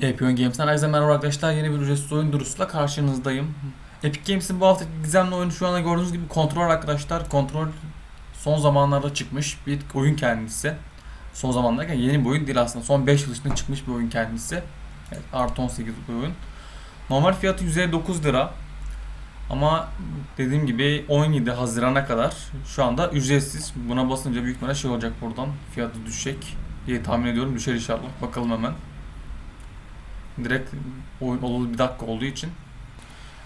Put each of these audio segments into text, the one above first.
Epion Games'ten herkese merhaba arkadaşlar. Yeni bir ücretsiz oyun durusuyla karşınızdayım. Epic Games'in bu haftaki gizemli oyunu şu anda gördüğünüz gibi kontrol arkadaşlar. Kontrol son zamanlarda çıkmış bir oyun kendisi. Son zamanlarda yeni bir oyun değil aslında. Son 5 yıl içinde çıkmış bir oyun kendisi. Evet, artı 18 bir oyun. Normal fiyatı 159 lira. Ama dediğim gibi 17 Haziran'a kadar şu anda ücretsiz. Buna basınca büyük ihtimalle şey olacak buradan. Fiyatı düşecek diye tahmin ediyorum. Düşer inşallah. Bakalım hemen. Direkt oyun olalı bir dakika olduğu için.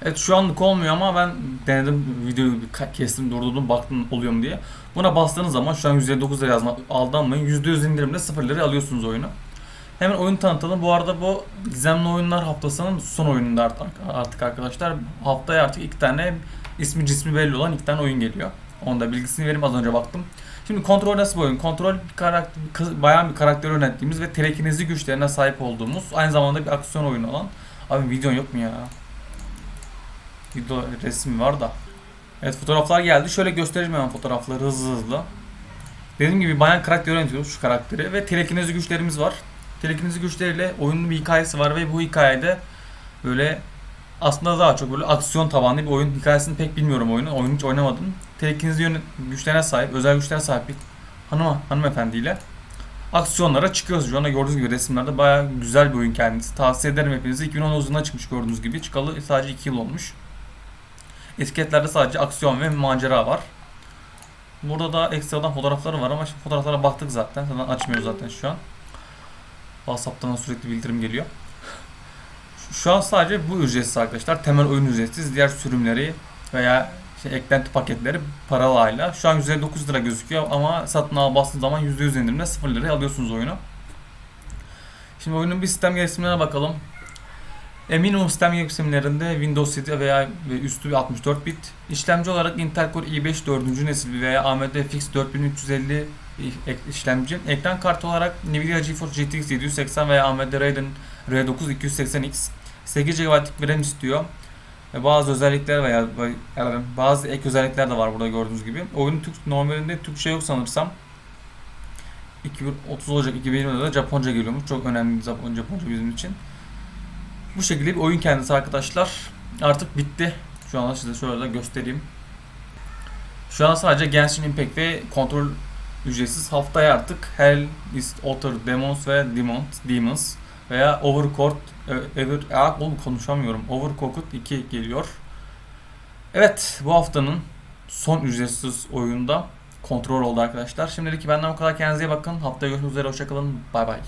Evet şu anlık olmuyor ama ben denedim videoyu kestim durdurdum baktım oluyor mu diye. Buna bastığınız zaman şu an 159 lira yazma aldanmayın. %100 indirimle 0 lira alıyorsunuz oyunu. Hemen oyun tanıtalım. Bu arada bu gizemli oyunlar haftasının son oyununda artık arkadaşlar. Haftaya artık iki tane ismi cismi belli olan iki tane oyun geliyor. Onu da bilgisini vereyim az önce baktım. Şimdi kontrol nasıl bir oyun? Kontrol bir karakter, bayağı bir karakter yönettiğimiz ve telekinezi güçlerine sahip olduğumuz aynı zamanda bir aksiyon oyunu olan. Abi videon yok mu ya? Video resmi var da. Evet fotoğraflar geldi. Şöyle göstereceğim hemen fotoğrafları hızlı hızlı. Dediğim gibi bayan karakter yönetiyoruz şu karakteri ve telekinezi güçlerimiz var. Telekinezi güçleriyle oyunun bir hikayesi var ve bu hikayede böyle aslında daha çok böyle aksiyon tabanlı bir oyun. Hikayesini pek bilmiyorum oyunu. Oyunu hiç oynamadım. Telekinezi yönet güçlerine sahip, özel güçlere sahip bir hanım hanımefendiyle aksiyonlara çıkıyoruz. Şu anda gördüğünüz gibi resimlerde bayağı güzel bir oyun kendisi. Tavsiye ederim hepinize. 2019 yılında çıkmış gördüğünüz gibi. Çıkalı sadece 2 yıl olmuş. Etiketlerde sadece aksiyon ve macera var. Burada da ekstradan fotoğrafları var ama şimdi fotoğraflara baktık zaten. Zaten açmıyor zaten şu an. WhatsApp'tan sürekli bildirim geliyor. Şu an sadece bu ücretsiz arkadaşlar. Temel oyun ücretsiz. Diğer sürümleri veya işte eklenti paketleri paralı hala. Şu an 159 lira gözüküyor ama satın al bastığınız zaman %100 indirimle 0 liraya alıyorsunuz oyunu. Şimdi oyunun bir sistem gelişimlerine bakalım. Eminum sistem gelişimlerinde Windows 7 veya ve üstü 64 bit. İşlemci olarak Intel Core i5 4. nesil veya AMD FX 4350 ek- işlemci. Ekran kartı olarak Nvidia GeForce GTX 780 veya AMD Radeon R9 280X. 8 GB'lık bir RAM istiyor. Ve bazı özellikler veya bazı ek özellikler de var burada gördüğünüz gibi. Oyunun Türk, normalinde Türkçe yok sanırsam. 2030 olacak 2020'de de Japonca geliyormuş. Çok önemli bir Japon- Japonca bizim için. Bu şekilde bir oyun kendisi arkadaşlar. Artık bitti. Şu an size şöyle de göstereyim. Şu an sadece Genshin Impact ve kontrol ücretsiz. Haftaya artık Hell is Other Demons ve Demons, Demons veya Overcooked e, Ever, Aa, oğlum konuşamıyorum. Overcooked 2 geliyor. Evet bu haftanın son ücretsiz oyunda kontrol oldu arkadaşlar. Şimdilik benden o kadar kendinize iyi bakın. Haftaya görüşmek üzere. Hoşçakalın. Bay bay.